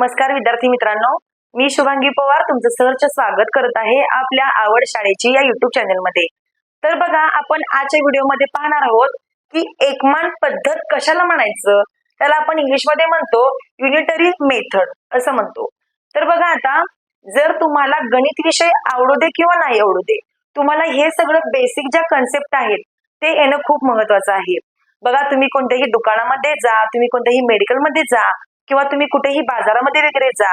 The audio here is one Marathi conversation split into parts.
नमस्कार विद्यार्थी मित्रांनो. मी शुभांगी पवार तुमचं सहर्ष स्वागत करत आहे आपल्या आवड शाळेची या युट्यूब चॅनलमध्ये तर बघा आपण आजच्या व्हिडिओमध्ये पाहणार आहोत की एकमान पद्धत कशाला म्हणायचं? त्याला आपण इंग्लिशमध्ये म्हणतो युनिटरी मेथड असं म्हणतो. तर बघा आता जर तुम्हाला गणित विषय आवडू दे किंवा नाही आवडू दे तुम्हाला हे सगळं बेसिक ज्या कन्सेप्ट आहेत ते येणं खूप महत्वाचं आहे. बघा तुम्ही कोणत्याही दुकानामध्ये जा तुम्ही कोणत्याही मेडिकलमध्ये जा किंवा तुम्ही कुठेही बाजारामध्ये वगैरे जा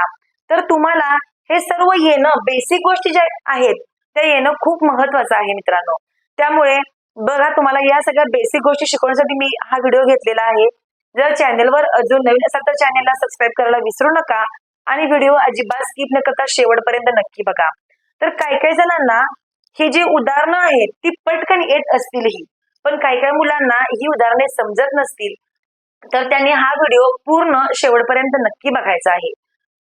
तर तुम्हाला हे सर्व येणं बेसिक गोष्टी ज्या आहेत त्या येणं खूप महत्वाचं आहे मित्रांनो. त्यामुळे बघा तुम्हाला या सगळ्या बेसिक गोष्टी शिकवण्यासाठी मी हा व्हिडिओ घेतलेला आहे. जर चॅनेलवर अजून नवीन असाल तर चॅनेलला सबस्क्राईब करायला विसरू नका आणि व्हिडिओ अजिबात स्किप न करता शेवटपर्यंत नक्की बघा. तर काही काही जणांना ही जी उदाहरणं आहेत ती पटकन येत असतीलही. पण काही काही मुलांना ही उदाहरणे समजत नसतील. तर त्यांनी हा व्हिडिओ पूर्ण शेवटपर्यंत नक्की बघायचा आहे.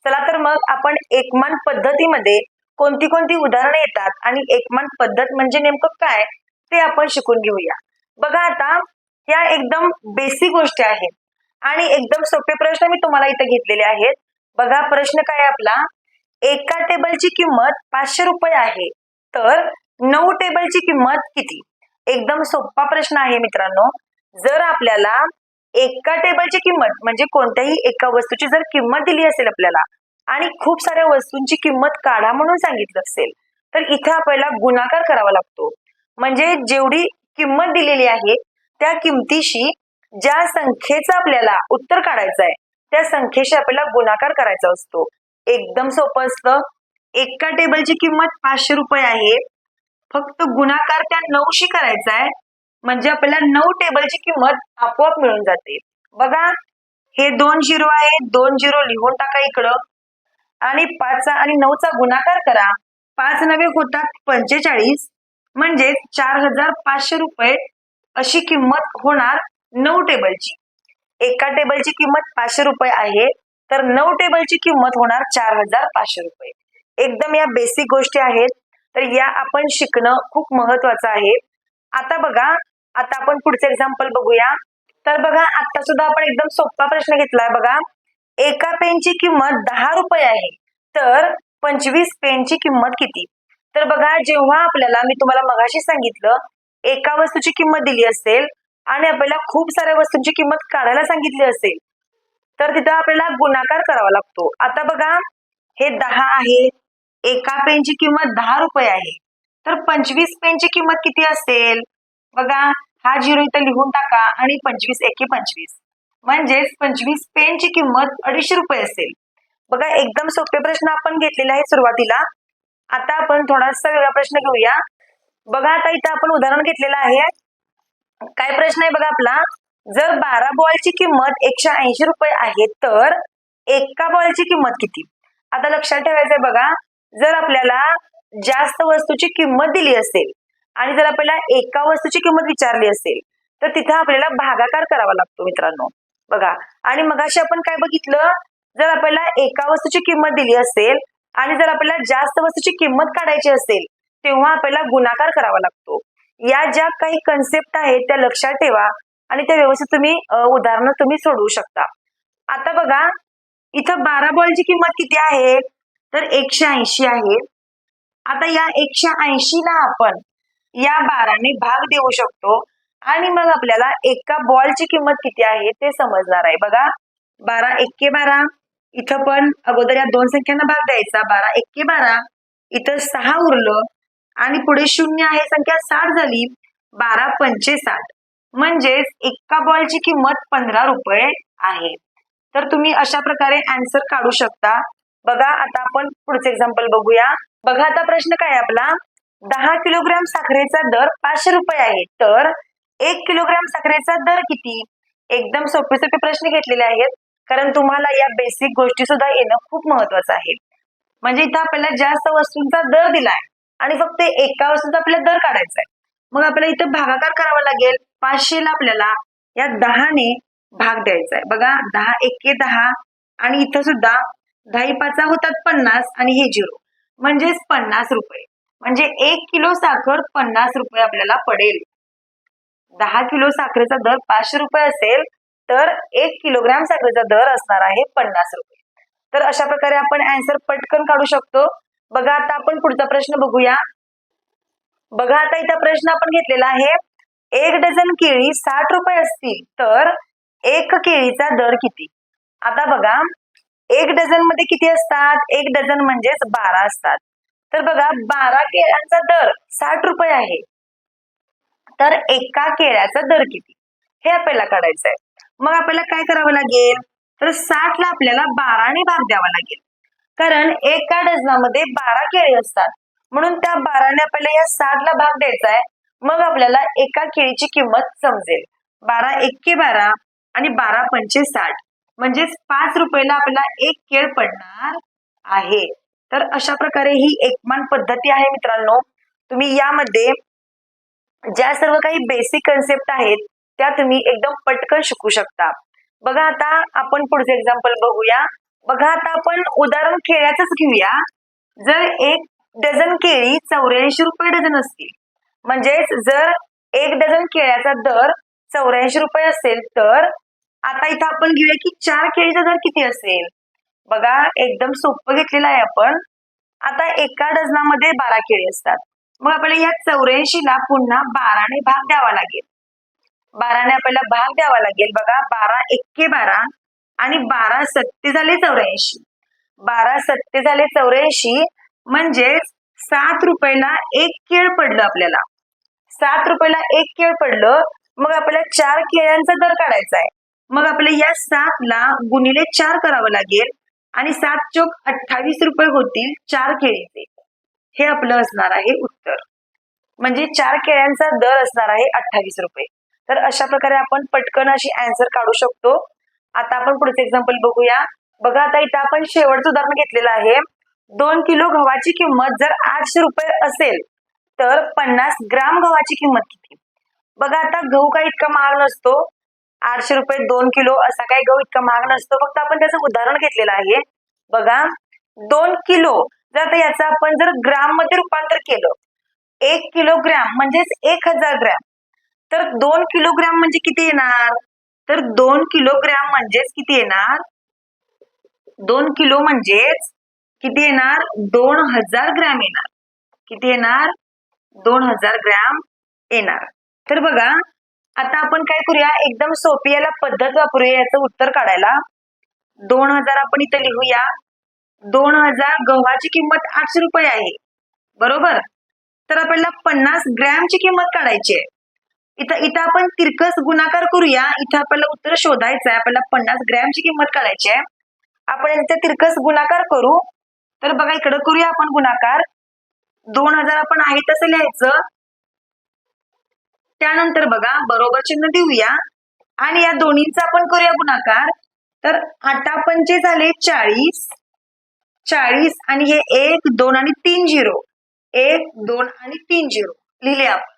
चला तर मग आपण एकमान पद्धतीमध्ये कोणती कोणती उदाहरणं येतात आणि एकमान पद्धत म्हणजे नेमकं काय ते आपण शिकून घेऊया. बघा आता या एकदम बेसिक गोष्टी आहेत आणि एकदम सोपे प्रश्न मी तुम्हाला इथं घेतलेले आहेत. बघा प्रश्न काय आपला एका टेबलची किंमत पाचशे रुपये आहे तर नऊ टेबलची किंमत किती? एकदम सोपा प्रश्न आहे मित्रांनो. जर आपल्याला एका टेबलची किंमत म्हणजे कोणत्याही एका वस्तूची जर किंमत दिली असेल आपल्याला आणि खूप साऱ्या वस्तूंची किंमत काढा म्हणून सांगितलं असेल तर इथे आपल्याला गुणाकार करावा लागतो. म्हणजे जेवढी किंमत दिलेली आहे त्या किमतीशी ज्या संख्येचं आपल्याला उत्तर काढायचं आहे त्या संख्येशी आपल्याला गुणाकार करायचा असतो. एकदम सोपं असतं. एका टेबलची किंमत पाचशे रुपये आहे. फक्त गुणाकार त्या नऊशी करायचा आहे. म्हणजे आपल्याला नऊ टेबलची किंमत आपोआप मिळून जाते. बघा हे दोन झिरो आहे दोन झिरो लिहून टाका इकडं. आणि पाचचा आणि नऊचा गुणाकार करा. पाच नवे होतात पंचेचाळीस. म्हणजे चार हजार पाचशे रुपये अशी किंमत होणार नऊ टेबलची. एका टेबलची किंमत पाचशे रुपये आहे तर नऊ टेबलची किंमत होणार चार हजार पाचशे रुपये. एकदम या बेसिक गोष्टी आहेत तर या आपण शिकणं खूप महत्वाचं आहे. आता बघा आता आपण पुढचं एक्झाम्पल बघूया. तर बघा आता सुद्धा आपण एकदम सोपा प्रश्न घेतलाय बघा. एका पेनची किंमत दहा रुपये आहे. तर पंचवीस पेनची किंमत किती? तर बघा जेव्हा आपल्याला मी तुम्हाला मगाशी सांगितलं एका वस्तूची किंमत दिली असेल आणि आपल्याला खूप साऱ्या वस्तूंची किंमत काढायला सांगितली असेल तर तिथं आपल्याला गुणाकार करावा लागतो. आता बघा हे दहा आहे. एका पेनची किंमत दहा रुपये आहे. तर पंचवीस पेनची किंमत किती असेल? बघा हा झिरो इथं लिहून टाका आणि पंचवीस एके पंचवीस. म्हणजेच पंचवीस पेनची किंमत अडीचशे रुपये असेल. बघा एकदम सोपे प्रश्न आपण घेतलेला आहे सुरुवातीला. आता आपण थोडासा वेगळा प्रश्न घेऊया. बघा आता इथं आपण उदाहरण घेतलेलं आहे. काय प्रश्न आहे बघा आपला? जर बारा बॉलची किंमत एकशे ऐंशी रुपये आहे तर एका बॉलची किंमत किती? आता लक्षात ठेवायचंय बघा. जर आपल्याला जास्त वस्तूची किंमत दिली असेल आणि जर आपल्याला एका वस्तूची किंमत विचारली असेल तर तिथं आपल्याला भागाकार करावा लागतो मित्रांनो. बघा आणि मगाशी आपण काय बघितलं? जर आपल्याला एका वस्तूची किंमत दिली असेल आणि जर आपल्याला जास्त वस्तूची किंमत काढायची असेल तेव्हा आपल्याला गुणाकार करावा लागतो. या ज्या काही कन्सेप्ट आहेत त्या लक्षात ठेवा आणि त्या व्यवस्थित तुम्ही उदाहरणं तुम्ही सोडवू शकता. आता बघा इथं बारा बॉलची किंमत किती आहे? तर एकशे ऐंशी आहे. आता या एकशे ऐंशी ला आपण या बाराने भाग देऊ शकतो. आणि मग आपल्याला एका बॉलची किंमत किती आहे ते समजणार आहे. बघा बारा एक्के बारा. इथं पण अगोदर या दोन संख्यांना भाग द्यायचा. बारा एक्के बारा. इथं सहा उरलं. आणि पुढे शून्य आहे संख्या साठ झाली. बारा पंचे साठ. म्हणजेच एका बॉलची किंमत पंधरा रुपये आहे. तर तुम्ही अशा प्रकारे आन्सर काढू शकता. बघा आता आपण पुढचं एक्झाम्पल बघूया. बघा आता प्रश्न काय आपला? दहा किलोग्रॅम साखरेचा दर पाचशे रुपये आहे. तर एक किलोग्रॅम साखरेचा दर किती? एकदम सोपे सोपे प्रश्न घेतलेले आहेत. कारण तुम्हाला या बेसिक गोष्टी सुद्धा येणं खूप महत्वाचं आहे. म्हणजे इथं आपल्याला जास्त वस्तूंचा दर दिलाय आणि फक्त एका वस्तूचा आपल्याला दर काढायचा आहे. मग आपल्याला इथं भागाकार करावा लागेल. पाचशेला आपल्याला या दहाने भाग द्यायचा आहे. बघा दहा एके दहा आणि इथं सुद्धा दहा पाचा होतात पन्नास आणि हे झिरो म्हणजेच पन्नास रुपये. म्हणजे एक किलो साखर पन्नास रुपये आपल्याला पडेल. दहा किलो साखरेचा दर पाचशे रुपये असेल तर एक किलोग्रॅम साखरेचा दर असणार आहे पन्नास रुपये. तर अशा प्रकारे आपण अँसर पटकन काढू शकतो. बघा आता आपण पुढचा प्रश्न बघूया. बघा आता इथं प्रश्न आपण घेतलेला आहे. एक डझन केळी साठ रुपये असतील तर एक केळीचा दर किती? आता बघा एक डझनमध्ये किती असतात? एक डझन म्हणजेच बारा असतात. तर बघा बारा केळ्यांचा दर साठ रुपये आहे. तर एका केळ्याचा दर किती? हे आपल्याला काढायचं आहे मग आपल्याला काय करावं लागेल? तर साठ ला आपल्याला बाराने भाग द्यावा लागेल. कारण एका डझनामध्ये बारा केळी असतात. म्हणून त्या बाराने आपल्याला या साठ ला भाग द्यायचा आहे मग आपल्याला एका केळीची किंमत समजेल. बारा एक्के बारा आणि बारा पंचे साठ. म्हणजेच पाच रुपयाला आपल्याला एक केळ पडणार आहे. तर अशा प्रकारे ही एकमान पद्धती आहे मित्रांनो. तुम्ही यामध्ये ज्या सर्व काही बेसिक कन्सेप्ट आहेत त्या तुम्ही एकदम पटकन शिकू शकता. बघा आता आपण पुढचे एक्झाम्पल बघूया. बघा आता आपण उदाहरण केळ्याचंच घेऊया. जर एक डझन केळी चौऱ्याऐंशी रुपये डझन असतील. म्हणजेच जर एक डझन केळ्याचा दर चौऱ्याऐंशी रुपये असेल तर आता इथं आपण घेऊया की चार केळीचा दर किती असेल? बघा एकदम सोपं घेतलेलं आहे आपण. आता एका डझनामध्ये बारा केळी असतात. मग आपल्याला या चौऱ्याऐंशी ला पुन्हा बाराने भाग द्यावा लागेल. बाराने आपल्याला भाग द्यावा लागेल. बघा बारा एक्के बारा आणि बारा सत्ते झाले चौऱ्याऐंशी. बारा सत्ते झाले चौऱ्याऐंशी म्हणजेच सात रुपयाला एक केळ पडलं आपल्याला. सात रुपयाला एक केळ पडलं मग आपल्याला चार केळ्यांचा दर काढायचा आहे. मग आपल्याला या सात ला गुणिले चार करावं लागेल. आणि सात चोक अठ्ठावीस रुपये होतील चार खेळीचे. हे आपलं असणार आहे उत्तर. म्हणजे चार केळ्यांचा दर असणार आहे अठ्ठावीस रुपये. तर अशा प्रकारे आपण पटकन अशी अँसर काढू शकतो. आता आपण पुढचं एक्झाम्पल बघूया. बघा आता इथं आपण शेवटचं उदाहरण घेतलेलं आहे. दोन किलो गव्हाची किंमत जर आठशे रुपये असेल तर पन्नास ग्राम गव्हाची किंमत किती? बघा आता गहू काही इतका महाग नसतो. आठशे रुपये दोन किलो असा काही गहू इतका महाग नसतो. फक्त आपण त्याचं उदाहरण घेतलेलं आहे. बघा दोन किलो जर आता याचं आपण जर ग्राममध्ये रूपांतर केलं एक किलोग्रॅम म्हणजेच एक हजार ग्रॅम तर दोन किलोग्रॅम म्हणजे किती येणार? तर दोन किलोग्रॅम म्हणजेच किती येणार? दोन किलो म्हणजेच किती येणार? दोन हजार ग्रॅम येणार. किती येणार? दोन हजार ग्रॅम येणार. तर बघा आता आपण काय करूया? एकदम सोपी याला पद्धत वापरूया याचं उत्तर काढायला. दोन हजार आपण इथं लिहूया. दोन हजार गव्हाची किंमत आठशे रुपये आहे. बरोबर? तर आपल्याला पन्नास ग्रॅमची किंमत काढायची आहे. इथं इथं आपण तिरकस गुणाकार करूया. इथं आपल्याला उत्तर शोधायचं आहे. आपल्याला पन्नास ग्रॅमची किंमत काढायची आहे. आपण इथं तिरकस गुणाकार करू. तर बघा इकडं करूया आपण गुणाकार. दोन हजार आपण आहे तसं लिहायचं. त्यानंतर बघा बरोबर चिन्ह देऊया. आणि या दोन्हीचा आपण करूया गुणाकार. तर आठा पंचे झाले चाळीस चाळीस आणि हे एक दोन आणि तीन झिरो. एक दोन आणि तीन झिरो. लिहिले आपण.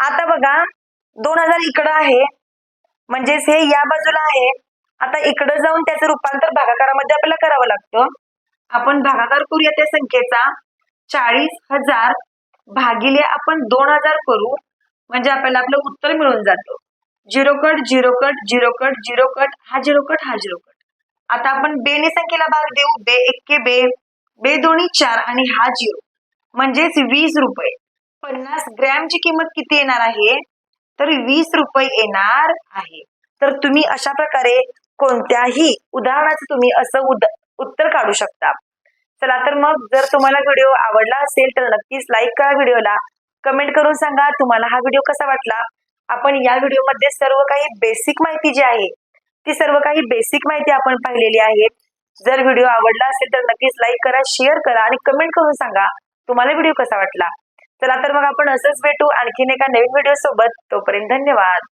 आता बघा दोन हजार इकडं आहे. म्हणजेच हे या बाजूला आहे. आता इकडं जाऊन त्याचं रूपांतर भागाकारामध्ये आपल्याला करावं लागतं. आपण भागाकार करूया त्या संख्येचा. चाळीस हजार भागिले आपण दोन हजार करू. म्हणजे आपल्याला आपलं उत्तर मिळून जातो. Zero cut zero cut zero cut zero cut हा झिरो कट हा झिरो कट आता आपण बे ने संख्येला भाग देऊ. बे एक्के बे बे दोन्ही चार आणि हा झिरो म्हणजेच वीस रुपये. पन्नास ग्रॅमची किंमत किती येणार आहे? तर वीस रुपये येणार आहे. तर तुम्ही अशा प्रकारे कोणत्याही उदाहरणाचं तुम्ही असं उद उत्तर काढू शकता. चला तर मग जर तुम्हाला व्हिडिओ आवडला असेल तर नक्कीच लाईक करा व्हिडिओला. कमेंट करून सांगा तुम्हाला हा व्हिडिओ कसा वाटला. आपण या व्हिडिओमध्ये सर्व काही बेसिक माहिती जी आहे ती सर्व काही बेसिक माहिती आपण पाहिलेली आहे. जर व्हिडिओ आवडला असेल तर नक्कीच लाईक करा शेअर करा आणि कमेंट करून सांगा तुम्हाला व्हिडिओ कसा वाटला. चला तर मग आपण असंच भेटू आणखीन एका नवीन व्हिडिओ सोबत. तोपर्यंत धन्यवाद.